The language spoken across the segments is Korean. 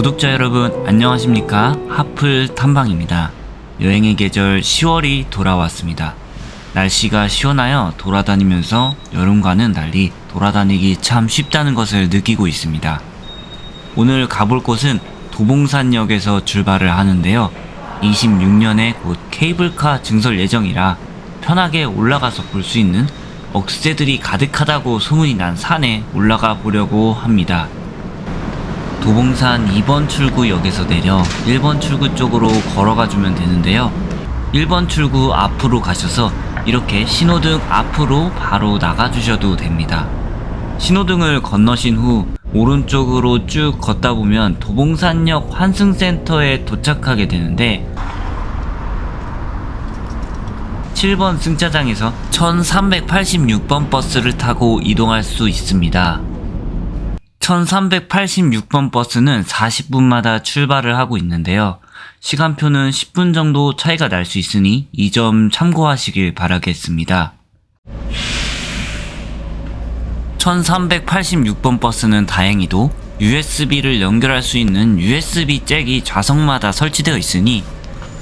구독자 여러분 안녕하십니까? 하플 탐방입니다. 여행의 계절 10월이 돌아왔습니다. 날씨가 시원하여 돌아다니면서 여름과는 달리 돌아다니기 참 쉽다는 것을 느끼고 있습니다. 오늘 가볼 곳은 도봉산역에서 출발을 하는데요. 26년에 곧 케이블카 증설 예정이라 편하게 올라가서 볼 수 있는 억새들이 가득하다고 소문이 난 산에 올라가 보려고 합니다. 도봉산 2번 출구역에서 내려 1번 출구 쪽으로 걸어가 주면 되는데요. 1번 출구 앞으로 가셔서 이렇게 신호등 앞으로 바로 나가 주셔도 됩니다. 신호등을 건너신 후 오른쪽으로 쭉 걷다 보면 도봉산역 환승센터에 도착하게 되는데 7번 승차장에서 1386번 버스를 타고 이동할 수 있습니다. 1386번 버스는 40분마다 출발을 하고 있는데요. 시간표는 10분 정도 차이가 날 수 있으니 이 점 참고하시길 바라겠습니다. 1386번 버스는 다행히도 USB를 연결할 수 있는 USB 잭이 좌석마다 설치되어 있으니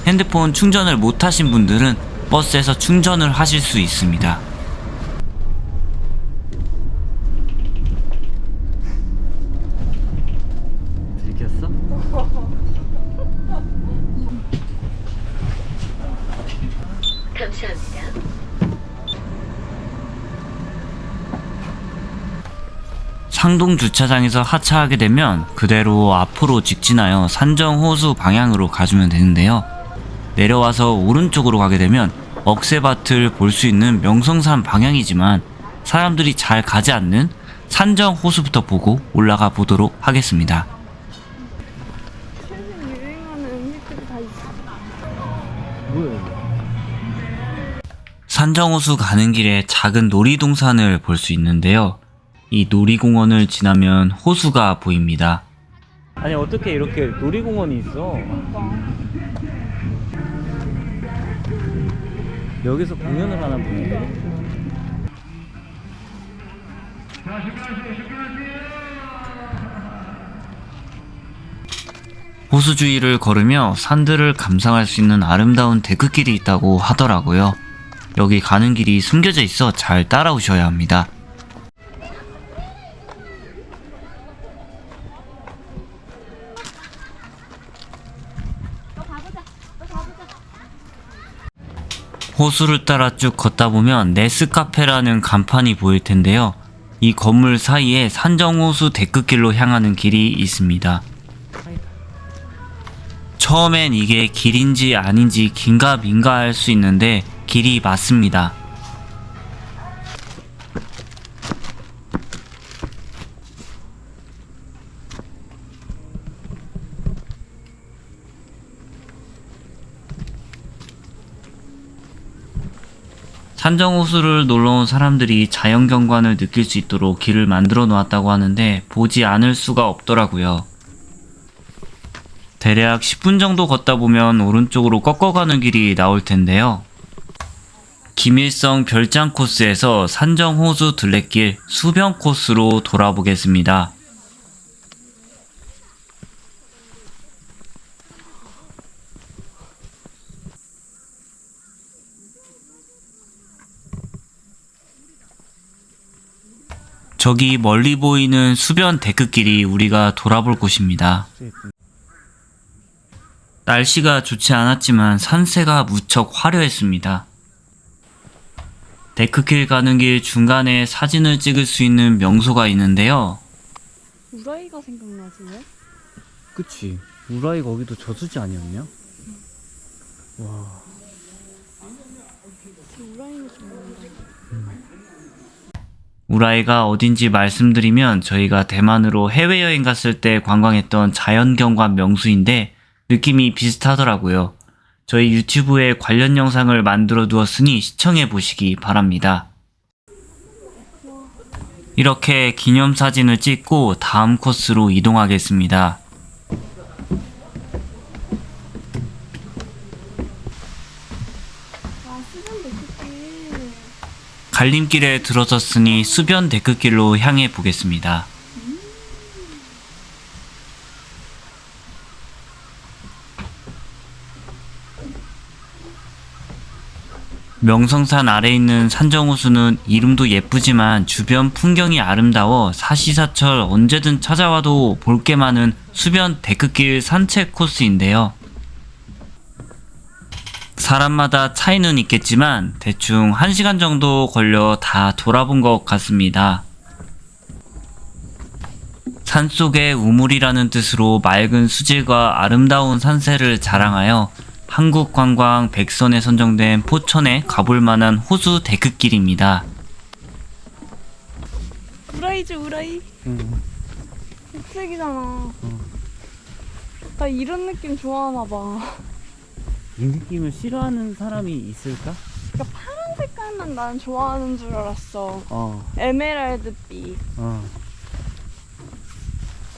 핸드폰 충전을 못하신 분들은 버스에서 충전을 하실 수 있습니다. 들켰어? 감사합니다. 상동 주차장에서 하차하게 되면 그대로 앞으로 직진하여 산정 호수 방향으로 가주면 되는데요. 내려와서 오른쪽으로 가게 되면 억새밭을 볼 수 있는 명성산 방향이지만 사람들이 잘 가지 않는 산정 호수부터 보고 올라가 보도록 하겠습니다. 산정호수 가는 길에 작은 놀이동산을 볼 수 있는데요. 이 놀이공원을 지나면 호수가 보입니다. 아니 어떻게 이렇게 놀이공원이 있어? 여기서 공연을 하나 보네. 호수 주위를 걸으며 산들을 감상할 수 있는 아름다운 데크길이 있다고 하더라고요. 여기 가는 길이 숨겨져 있어 잘 따라오셔야 합니다. 호수를 따라 쭉 걷다 보면 네스카페라는 간판이 보일 텐데요. 이 건물 사이에 산정호수 데크길로 향하는 길이 있습니다. 처음엔 이게 길인지 아닌지 긴가민가 할 수 있는데 길이 맞습니다. 산정호수를 놀러 온 사람들이 자연경관을 느낄 수 있도록 길을 만들어 놓았다고 하는데 보지 않을 수가 없더라고요. 대략 10분 정도 걷다 보면 오른쪽으로 꺾어가는 길이 나올 텐데요. 김일성 별장 코스에서 산정호수 둘레길 수변 코스로 돌아보겠습니다. 저기 멀리 보이는 수변 데크길이 우리가 돌아볼 곳입니다. 날씨가 좋지 않았지만 산세가 무척 화려했습니다. 데크길 가는 길 중간에 사진을 찍을 수 있는 명소가 있는데요. 우라이가 생각나지 왜? 그치 우라이 거기도 저수지 아니었냐? 와 우라이가 어딘지 말씀드리면 저희가 대만으로 해외여행 갔을 때 관광했던 자연경관 명수인데 느낌이 비슷하더라고요. 저희 유튜브에 관련 영상을 만들어 두었으니 시청해 보시기 바랍니다. 이렇게 기념사진을 찍고 다음 코스로 이동하겠습니다. 갈림길에 들어섰으니 수변 데크길로 향해 보겠습니다. 명성산 아래 있는 산정호수는 이름도 예쁘지만 주변 풍경이 아름다워 사시사철 언제든 찾아와도 볼 게 많은 수변 데크길 산책 코스인데요. 사람마다 차이는 있겠지만 대충 1시간 정도 걸려 다 돌아본 것 같습니다. 산속의 우물이라는 뜻으로 맑은 수질과 아름다운 산세를 자랑하여 한국관광 백선에 선정된 포천에 가볼 만한 호수 데크길입니다. 우라이지 우라이. 응. 녹색이잖아. 나 이런 느낌 좋아하나 봐. 이 느낌을 싫어하는 사람이 있을까? 그러니까 파란 색깔만 난 좋아하는 줄 알았어. 어, 에메랄드빛. 어.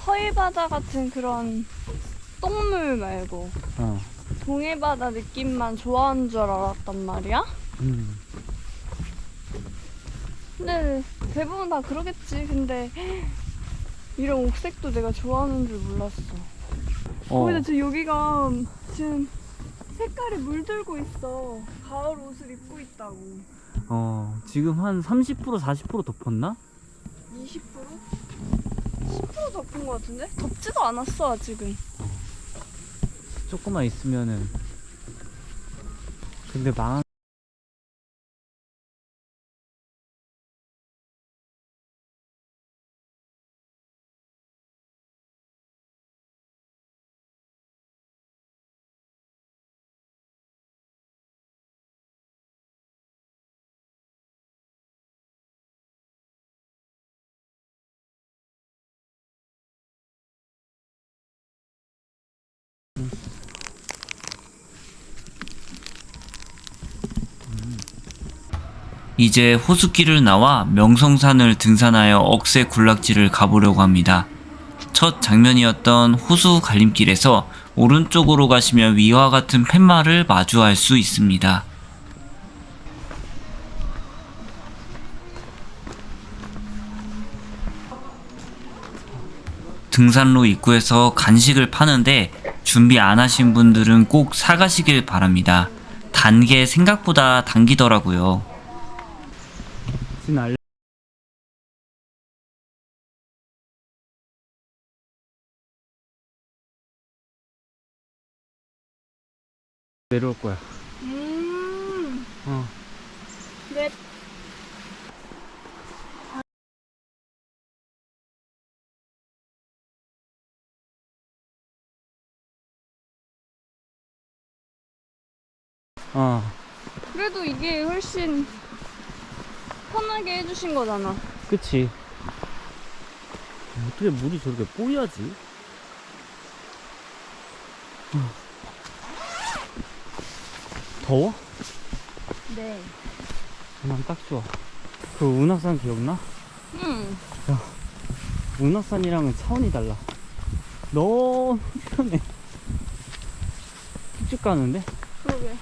서해바다 같은 그런 똥물 말고 어. 동해바다 느낌만 좋아하는 줄 알았단 말이야. 음. 근데 대부분 다 그러겠지. 근데 이런 옥색도 내가 좋아하는 줄 몰랐어. 어. 근데 저 여기가 지금 색깔이 물들고 있어. 가을 옷을 입고 있다고. 어, 지금 한 30% 40% 덮었나? 20%? 10% 덮은 것 같은데? 덥지도 않았어 아직은. 조금만 있으면은. 근데 망 이제 호수길을 나와 명성산을 등산하여 억새 군락지를 가보려고 합니다. 첫 장면이었던 호수 갈림길에서 오른쪽으로 가시면 위와 같은 팻말을 마주할 수 있습니다. 등산로 입구에서 간식을 파는데 준비 안 하신 분들은 꼭 사가시길 바랍니다. 단게 생각보다 당기더라고요. 진 알려. 내려올 거야. 음. 어. 네. 어. 그래도 이게 훨씬 편하게 해주신 거잖아. 그치. 어떻게 물이 저렇게 뽀얗지? 어. 더워? 네. 난딱 좋아. 그 운악산 기억나? 응. 운악산이랑은 차원이 달라. 너무 편해. 쭉 가는데? 그러게.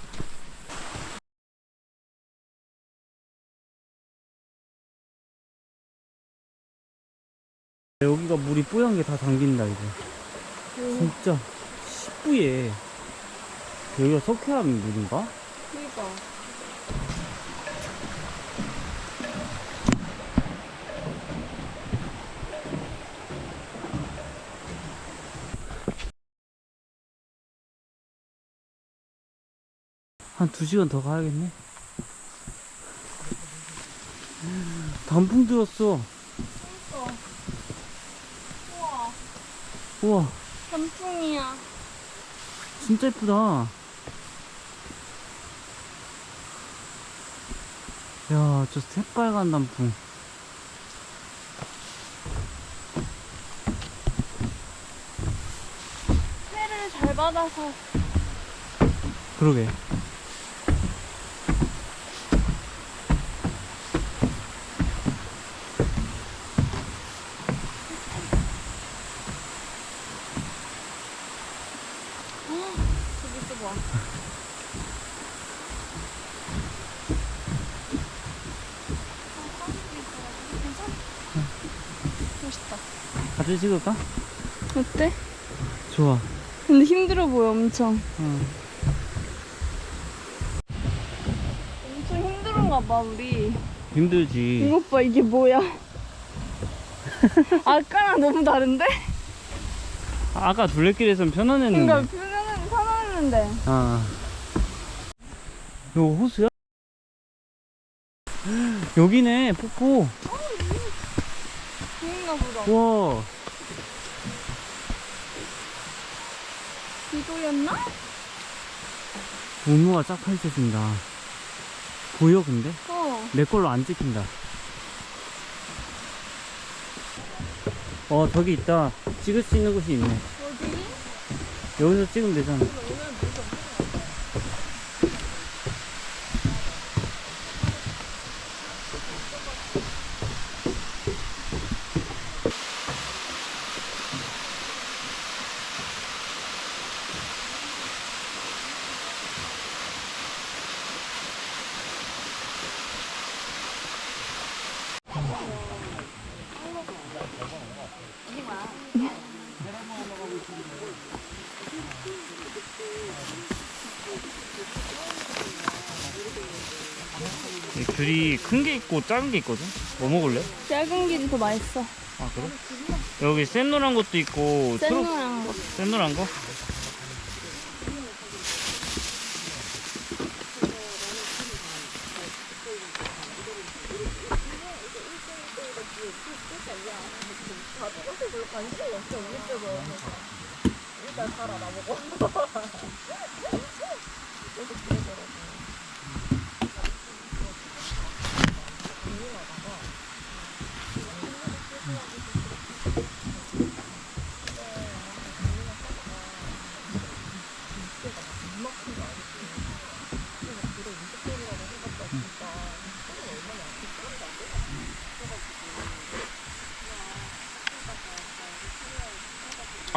여기가 물이 뽀얀 게다 담긴다, 이제. 진짜 시뿌예. 여기가 석회암 물인가? 그니까. 한두 시간 더 가야겠네. 단풍 들었어. 우와. 우와, 단풍이야. 진짜 예쁘다. 야, 저 새빨간 단풍. 해를 잘 받아서 그러게. 저기 또 봐. 멋있다. 사진 찍을까? 어때? 좋아. 근데 힘들어 보여 엄청. 어. 엄청 힘든가 봐 우리. 힘들지. 이것 봐 이게 뭐야? 아까랑 너무 다른데? 아까 둘레길에선 편안했는데. 그러니까 표현은 편안했는데. 아. 이거 호수야? 여기네, 폭포. 좋은가 보다. 와. 기도였나? 우무가 쫙 펼쳐진다. 보여, 근데? 어. 내 걸로 안 찍힌다. 어, 저기 있다. 찍을 수 있는 곳이 있네. 어디? 여기서 찍으면 되잖아. 귤이 큰 게 있고 작은 게 있거든? 뭐 먹을래? 작은 길이 더 맛있어. 아, 그래? 여기 센 노란 것도 있고, 초록, 쌩노랑 거. 센 노란 거?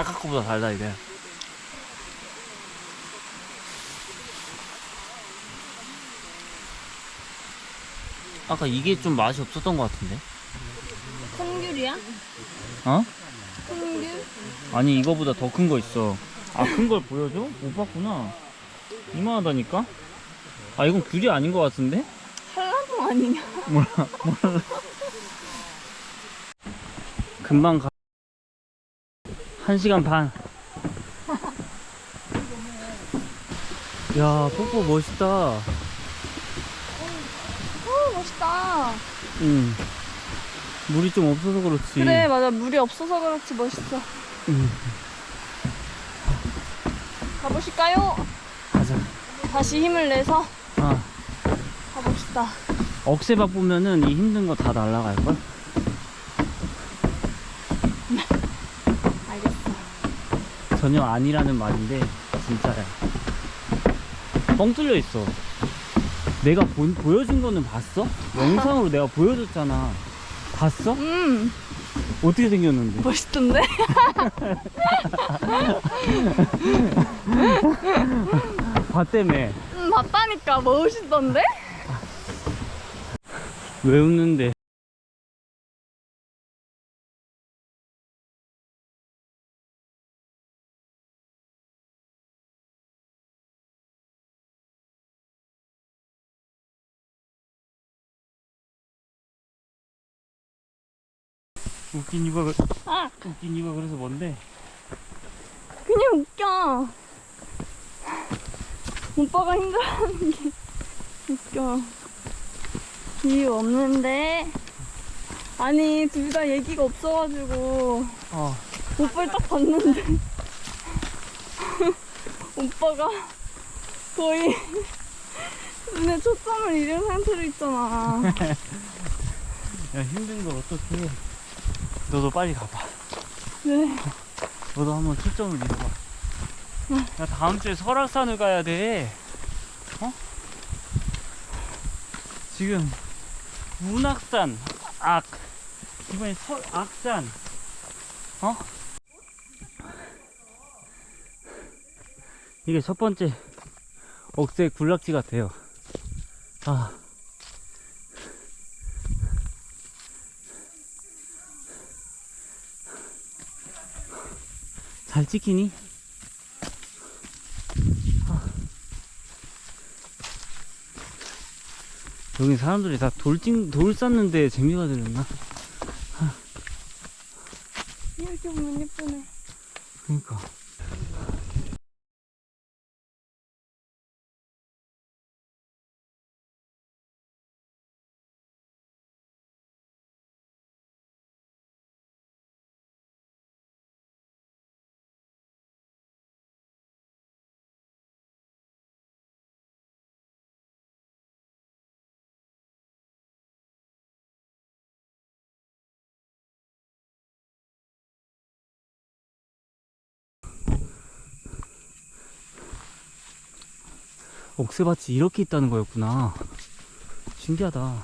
아까 거보다 달다, 이게. 아까 이게 좀 맛이 없었던 것 같은데? 큰 귤이야? 어? 큰 귤? 아니 이거보다 더 큰 거 있어 아 큰 걸 보여줘? 못 봤구나 이만하다니까? 아 이건 귤이 아닌 것 같은데? 한라봉 아니냐? 몰라 몰라 금방 가 1시간 반 야, 폭포 멋있다. 오 어, 멋있다. 응. 물이 좀 없어서 그렇지. 그래 맞아 물이 없어서 그렇지 멋있어. 응. 가보실까요? 가자. 다시 힘을 내서 아, 가봅시다. 억새밥 보면은 이 힘든 거 다 날라갈걸? 알겠어. 전혀 아니라는 말인데, 진짜야. 뻥 뚫려 있어. 내가 본, 보여준 거는 봤어? 영상으로 내가 보여줬잖아. 봤어? 음 어떻게 생겼는데? 멋있던데? 봤다며. 음 봤다니까 멋있던데? 왜 웃는데? 웃긴 이유가 그- 아 웃긴 이유가 그래서 뭔데? 그냥 웃겨. 오빠가 힘들어하는 게 웃겨. 이유 없는데. 아니 둘 다 얘기가 없어가지고 어. 오빠를 딱 봤는데 오빠가 거의 눈에 초점을 잃은 상태로 있잖아. 야 힘든 걸 어떻게 해? 너도 빨리 가봐. 네. 너도 한번 초점을 잃어봐. 야 다음 주에 설악산을 가야 돼. 어? 지금 문악산, 악. 이번에 설악산. 어? 이게 첫 번째 억새 군락지 같아요. 아. 잘 찍히니? 여기 사람들이 다 돌찡 돌 쌓는데 재미가 들었나? 이렇게 보면 예쁘네. 그러니까. 옥새밭이 이렇게 있다는 거였구나. 신기하다.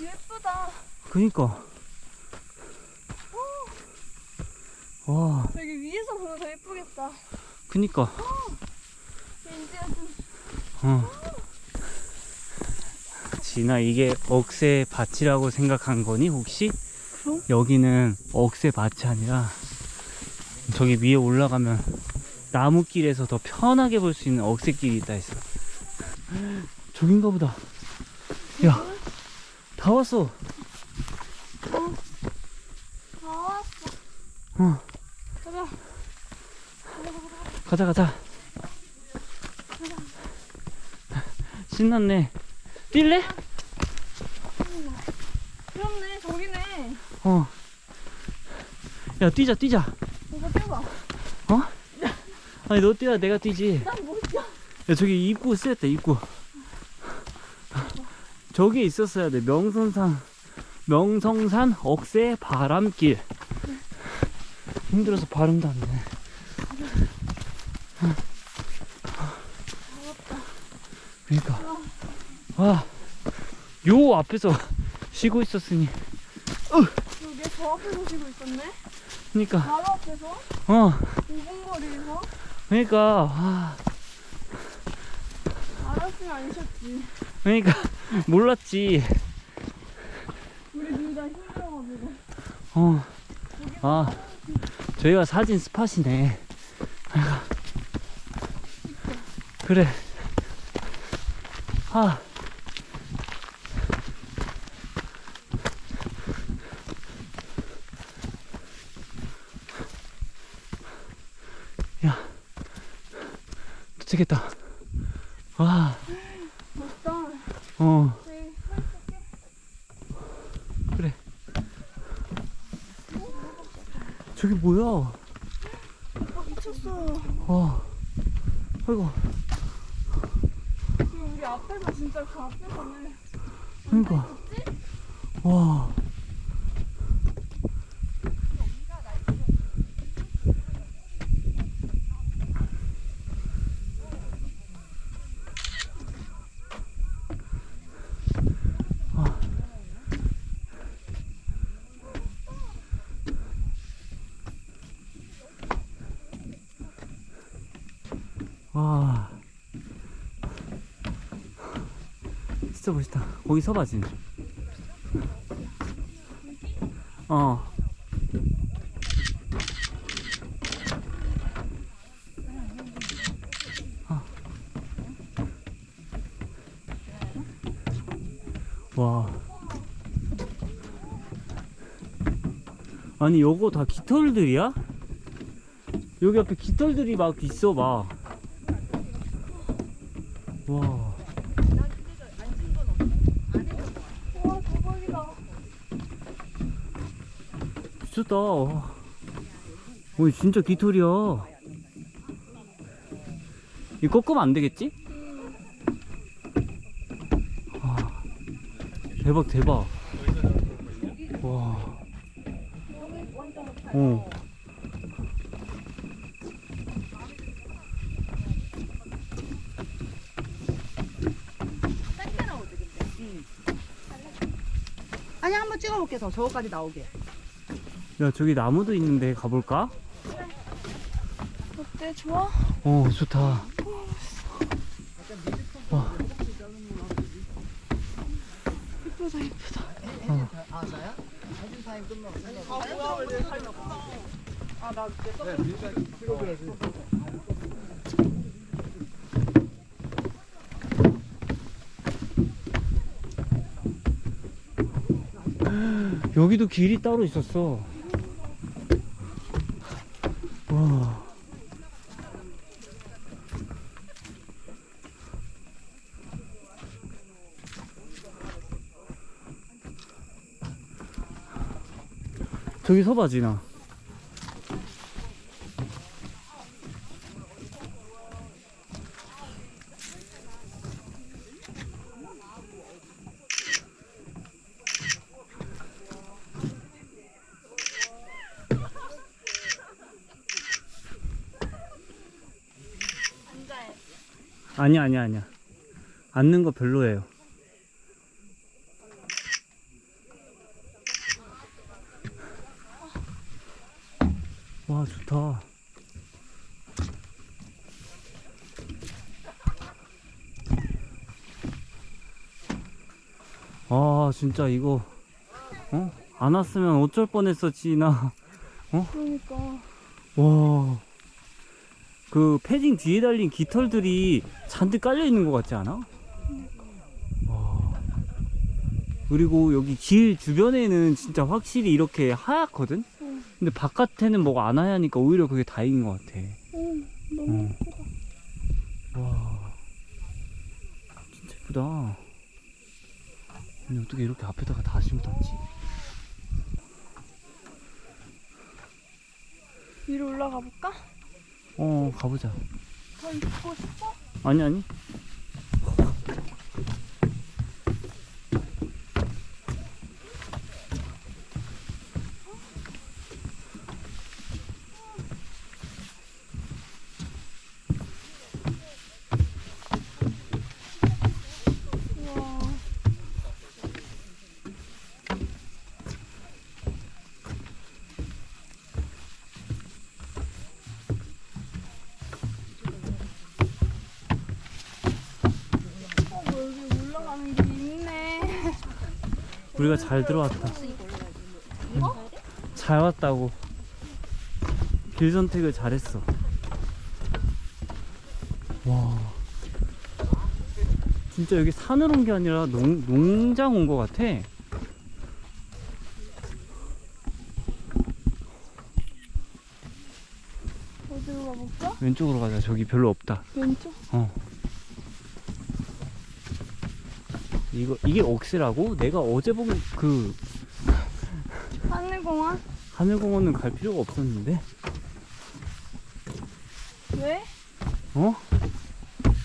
예쁘다. 그니까. 와, 저기 위에서 보면 더 예쁘겠다. 그니까. 이제야 좀 어. 진아, 이게 억새 밭이라고 생각한 거니, 혹시? 그럼? 여기는 억새 밭이 아니라, 저기 위에 올라가면 나무길에서 더 편하게 볼 수 있는 억새길이 있다 했어. 저긴가 보다. 야, 다 왔어. 다 왔어. 어. 가자. 가자 가자 신났네 뛸래? 그렇네. 저기네. 어야 뛰자 뛰자. 아니 너 뛰어야 내가 뛰지. 난못 뛰어. 야 저기 입구 쓰였다 입구. 저기 있었어야 돼. 명성산 명성산 억새 바람길. 힘들어서 발음도 안돼. 그러니까. 와요 앞에서 쉬고 있었으니. 여기 저 앞에서 쉬고 있었네. 그러니까. 바로 앞에서? 어. 5분 거리에서 그러니까 와 알았으면 안 쉬었지. 그러니까 몰랐지 우리 둘 다 힘들어가지고. 어. 아, 저희가 사진 스팟이네. 아이고. 그래. 아. 도착했다. 와. 어. 그래. 저기 뭐야? 어, 미쳤어. 와. 아이고. 지금 우리 앞에서 진짜 그 앞에서는 그러니까. 와. 와. 진짜 멋있다. 거기 서봐, 진. 어. 아. 와. 아니, 요거 다 깃털들이야? 여기 앞에 깃털들이 막 있어, 막. 와. 와 대박이다. 미쳤다. 어, 진짜 깃털이야. 이거 꺾으면 안 되겠지? 와, 대박, 대박. 와. 어. 아니 한번 찍어볼게 더 저거까지 나오게 야 저기 나무도 있는데 가볼까? 어때 좋아? 어 좋다 어. 와. 예쁘다 예쁘다 어. 여기도 길이 따로 있었어 와. 저기 서봐, 진아. 아니야, 아니야, 아니야. 앉는 거 별로예요. 와, 좋다. 아, 진짜 이거, 어? 안 왔으면 어쩔 뻔했어, 지나. 그러니까. 와. 그 패딩 뒤에 달린 깃털들이 잔뜩 깔려 있는 것 같지 않아? 와. 그리고 여기 길 주변에는 진짜 확실히 이렇게 하얗거든? 응. 근데 바깥에는 뭐가 안 하얘니까 오히려 그게 다행인 것 같아. 응, 너무 응. 예쁘다. 와. 진짜 예쁘다. 아니, 어떻게 이렇게 앞에다가 다 심었지? 위로 올라가 볼까? 어, 가보자. 더 있고 싶어? 아니, 아니. 우와. 어, 뭐 여기 올라가는 길이 있네. 우리가 잘 들어왔다. 잘 왔다고. 길 선택을 잘했어. 와. 진짜 여기 산을 온 게 아니라 농, 농장 온것 같아. 어디로 가볼까? 왼쪽으로 가자. 저기 별로 없다. 왼쪽? 어. 이거, 이게 억새라고? 내가 어제 본 그 하늘공원? 하늘공원은 갈 필요가 없었는데? 왜? 어?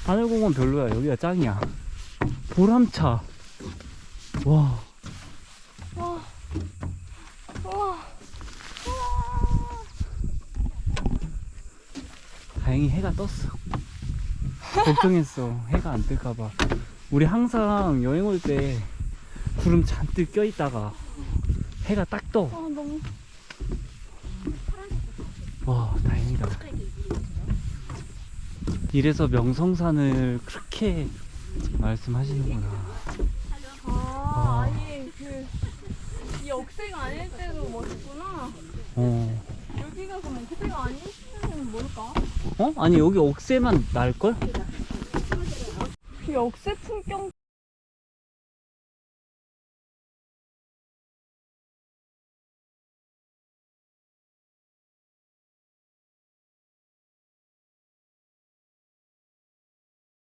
하늘공원 별로야. 여기가 짱이야. 보람차. 와. 와. 우와. 다행히 해가 떴어. 걱정했어. 해가 안 뜰까봐. 우리 항상 여행 올 때 구름 잔뜩 껴있다가 해가 딱 떠. 아, 너무. 와, 다행이다. 이래서 명성산을 그렇게 말씀하시는구나. 아, 아니, 그, 이 억새가 아닐 때도 멋있구나. 어. 여기가 그럼 억새가 아니면 뭘까? 어? 아니, 여기 억새만 날걸? 이 억새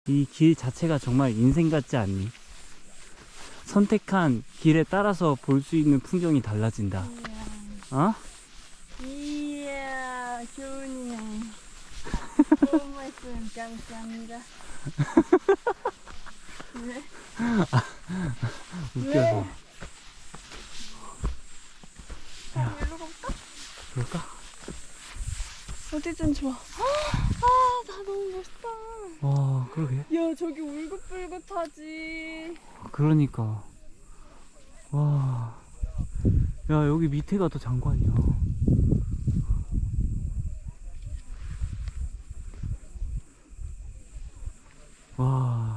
이 길 자체가 정말 인생 같지 않니? 선택한 길에 따라서 볼 수 있는 풍경이 달라진다. 어? 이야 좋으네 좋은 말씀 감사합니다 왜? 웃겨서. 아, 일로 가볼까? 그럴까? 어디든 좋아 아 나 너무 멋있다 와, 그러게. 야 저기 울긋불긋하지 그러니까. 와. 야, 여기 밑에가 더 장관이야. 와.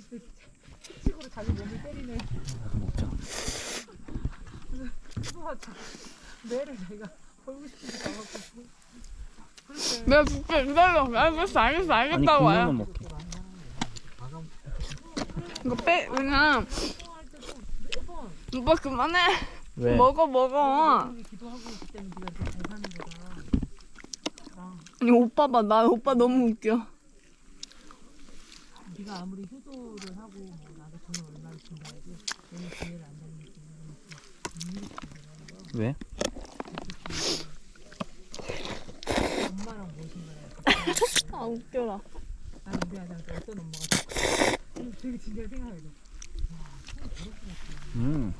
식으로 자기 몸을 때리는 나도 먹자. 수고하자. 뇌를 내가 벌고 싶은지 가갖고. 그렇게 내가 줄게 기다려 알겠어 알겠어 아니 알겠다고 요 국물만 먹게. 이거 빼 그냥 오빠 그만해 왜? 먹어 먹어 기도하고 있기 때문에 네가 이렇게 잘 사는 거다. 나랑 아니 오빠 봐 나 오빠 너무 웃겨 네가 아무리 효도를 하고 뭐 나도 돈을 얼마를 준다 해도 너는 기회를 안 되니까 왜? 엄마랑 무엇인 거야. 아 웃겨라 나는 우리 아들한테 어떤 엄마가 음, 되게 진지하게 생각해. 음.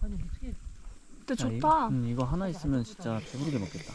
아니 어떻게 근데 야, 좋다 이거, 음, 이거 하나 있으면 진짜 배부르게 먹겠다.